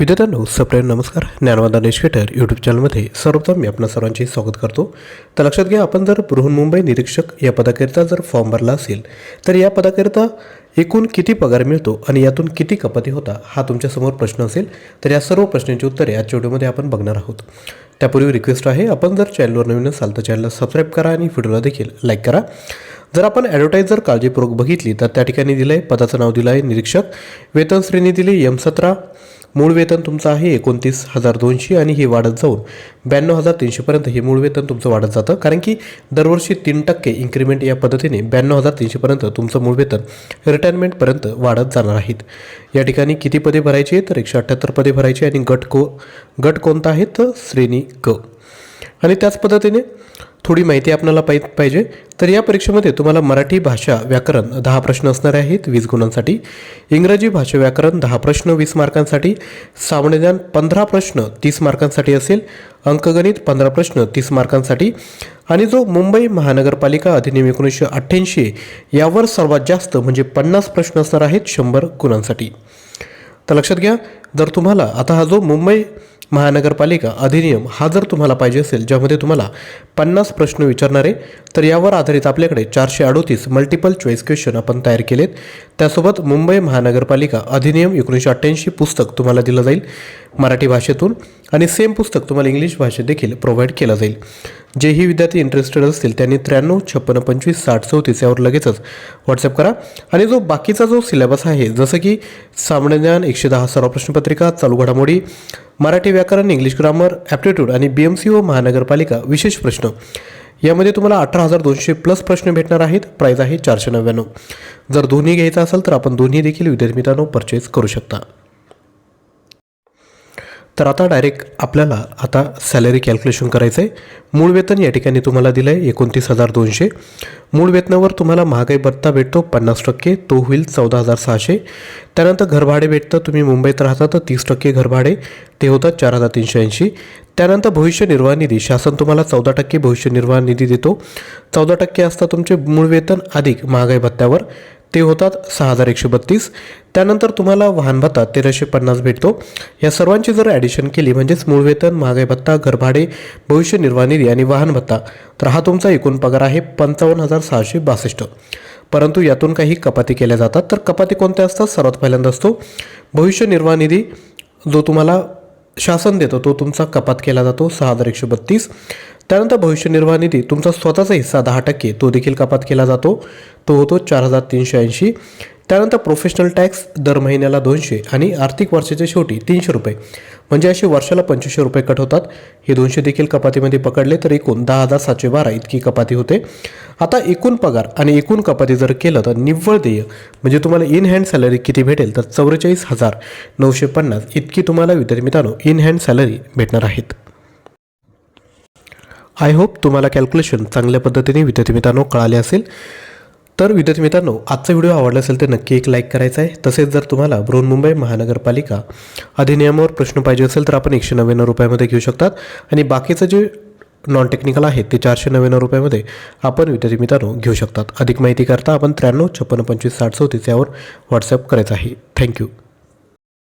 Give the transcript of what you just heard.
विद्यार्थ्यांनो सप्रेम नमस्कार. ज्ञानवादा नेशकेटर यूट्यूब चॅनलमध्ये सर्वप्रथम मी आपणा सर्वांचे स्वागत करतो. तर लक्षात घ्या आपण जर बृहन्मुंबई निरीक्षक या पदाकरिता जर फॉर्म भरला असेल तर या पदाकरिता एकूण किती पगार मिळतो आणि यातून किती कपाती होता हा तुमच्यासमोर प्रश्न असेल. तर या सर्व प्रश्नांची उत्तरे आजच्या व्हिडिओमध्ये आपण बघणार आहोत. त्यापूर्वी रिक्वेस्ट आहे आपण जर चॅनलवर नवीन असाल तर चॅनलला सबस्क्राईब करा आणि व्हिडिओला देखील लाईक करा. जर आपण ॲडव्हर्टाईज जर काळजीपूर्वक बघितली तर त्या ठिकाणी दिलं आहे पदाचं नाव दिलं आहे निरीक्षक वेतन श्रेणी दिली एम सतरा मूळ वेतन तुमचं आहे एकोणतीस हजार दोनशे आणि हे वाढत जाऊन ब्याण्णव हजार तीनशेपर्यंत हे मूळ वेतन तुमचं वाढत जातं. कारण की दरवर्षी तीन टक्के इन्क्रीमेंट या पद्धतीने ब्याण्णव हजार तीनशेपर्यंत तुमचं मूळ वेतन रिटायरमेंटपर्यंत वाढत जाणार आहेत. या ठिकाणी किती पदे भरायची आहेत? तर एकशे अठ्ठ्याहत्तर पदे भरायची आणि गट को गट कोणता आहे? तर श्रेणी क. आणि त्याच पद्धतीने थोडी माहिती आपल्याला पाहि पाहिजे तर या परीक्षेमध्ये तुम्हाला मराठी भाषा व्याकरण दहा प्रश्न असणार आहेत वीस गुणांसाठी. इंग्रजी भाषा व्याकरण दहा प्रश्न वीस मार्कांसाठी. सामान्यज्ञान पंधरा प्रश्न तीस मार्कांसाठी असेल. अंकगणित पंधरा प्रश्न तीस मार्कांसाठी. आणि जो मुंबई महानगरपालिका अधिनियम एकोणीसशे अठ्ठ्याऐंशी यावर सर्वात जास्त म्हणजे पन्नास प्रश्न असणार आहेत शंभर गुणांसाठी. तर लक्षात घ्या जर तुम्हाला आता हा जो मुंबई महानगरपालिका अधिनियम हा जर तुम्हाला पाहिजे असेल ज्यामध्ये तुम्हाला पन्नास प्रश्न विचारणारे तर यावर आधारित आपल्याकडे चारशे अडोतीस मल्टिपल चॉईस क्वेश्चन आपण तयार केलेत. त्यासोबत मुंबई महानगरपालिका अधिनियम एकोणीसशे अठ्ठ्याऐंशी पुस्तक तुम्हाला दिलं जाईल मराठी भाषेतून आणि सेम पुस्तक तुम्हाला इंग्लिश भाषेत देखील प्रोव्हाइड केलं जाईल. जेही विद्यार्थी इंटरेस्टेड असतील त्यांनी त्र्याण्णव छप्पन्न पंचवीस साठ चौतीस यावर लगेचच व्हॉट्सअप करा. आणि जो बाकीचा जो सिलेबस आहे जसं की सामान्य ज्ञान एकशे दहा सराव प्रश्नपत्रिका चालू घडामोडी मराठी व्याकरण इंग्लिश ग्रामर ॲप्टिट्यूड आणि बी एम सी ओ महानगरपालिका विशेष प्रश्न. यामध्ये तुम्हाला अठरा हजार दोनशे प्लस प्रश्न भेटणार आहेत. प्राईज आहे चारशे नव्याण्णव. जर दोन्ही घ्यायचं असेल तर आपण दोन्ही देखील विद्यार्थी मित्रांनो परचेस करू शकता. तर आता डायरेक्ट आपल्याला आता सॅलरी कॅल्क्युलेशन करायचं आहे मूळ वेतन या ठिकाणी तुम्हाला दिलं आहे एकोणतीस हजार दोनशे. मूळ वेतनावर तुम्हाला महागाई भत्ता भेटतो पन्नास टक्के तो होईल चौदा हजार सहाशे. त्यानंतर घरभाडे भेटतं तुम्ही मुंबईत राहता तर तीस टक्के घरभाडे ते होतं चार हजार तीनशे ऐंशी. त्यानंतर भविष्य निर्वाह निधी शासन तुम्हाला चौदा टक्के भविष्य निर्वाह निधी देतो. चौदा टक्के असतं तुमचे मूळ वेतन अधिक महागाई भत्त्यावर. ते होतात सहा हजार एकशे बत्तीस. त्यानंतर तुम्हाला वाहन भत्ता तेराशे पन्नास भेटतो. या सर्वांची जर ॲडिशन केली म्हणजेच मूळ वेतन महागाई भत्ता घरभाडे भविष्य निर्वाह निधी आणि वाहन भत्ता तर हा तुमचा एकूण पगार आहे पंचावन्न हजार सहाशे बासष्ट. परंतु यातून काही कपाती केल्या जातात. तर कपाती कोणत्या असतात? सर्वात पहिल्यांदा असतो भविष्य निर्वाह निधी. जो तुम्हाला शासन देतो तो तुमचा कपात केला जातो सहा हजार एकशे बत्तीस. त्यानंतर भविष्य निर्वाह निधी तुमचा स्वतःचा हिस्सा दहा टक्के तो देखील कपात केला जातो. तो होतो चार हजार तीनशे ऐंशी. त्यानंतर प्रोफेशनल टॅक्स दर महिन्याला दोनशे आणि आर्थिक वर्षाच्या शेवटी तीनशे रुपये. म्हणजे असे वर्षाला पंचवीसशे रुपये कट होतात. हे दोनशे देखील कपातीमध्ये पकडले तर एकूण दहा हजार सातशे बारा इतकी कपाती होते. आता एकूण पगार आणि एकूण कपाती जर केलं तर निव्वळ देय म्हणजे तुम्हाला इन हँड सॅलरी किती भेटेल तर चौवेचाळीस हजार नऊशे पन्नास इतकी तुम्हाला विद्यार्थी मित्रांनो इन हँड सॅलरी भेटणार आहेत. आय होप तुम्हाला कॅल्क्युलेशन चांगल्या पद्धतीने विद्यार्थी मित्रांनो कळाले असेल. तर विद्यार्थी मित्रांनो आजचा व्हिडिओ आवडला असेल तर नक्की एक लाईक करायचा आहे. तसेच जर तुम्हाला बृहन्मुंबई महानगरपालिका अधिनियमावर प्रश्न पाहिजे असेल तर आपण एकशे नव्याण्णव रुपयामध्ये घेऊ शकतात. आणि बाकीचं जे नॉन टेक्निकल आहे ते चारशे नव्याण्णव रुपयामध्ये आपण विद्यार्थी मित्रांनो घेऊ शकतात. अधिक माहिती करता आपण त्र्याण्णव छप्पन्न पंचवीस साठ चौतीस यावर व्हॉट्सअप करायचं आहे. थँक्यू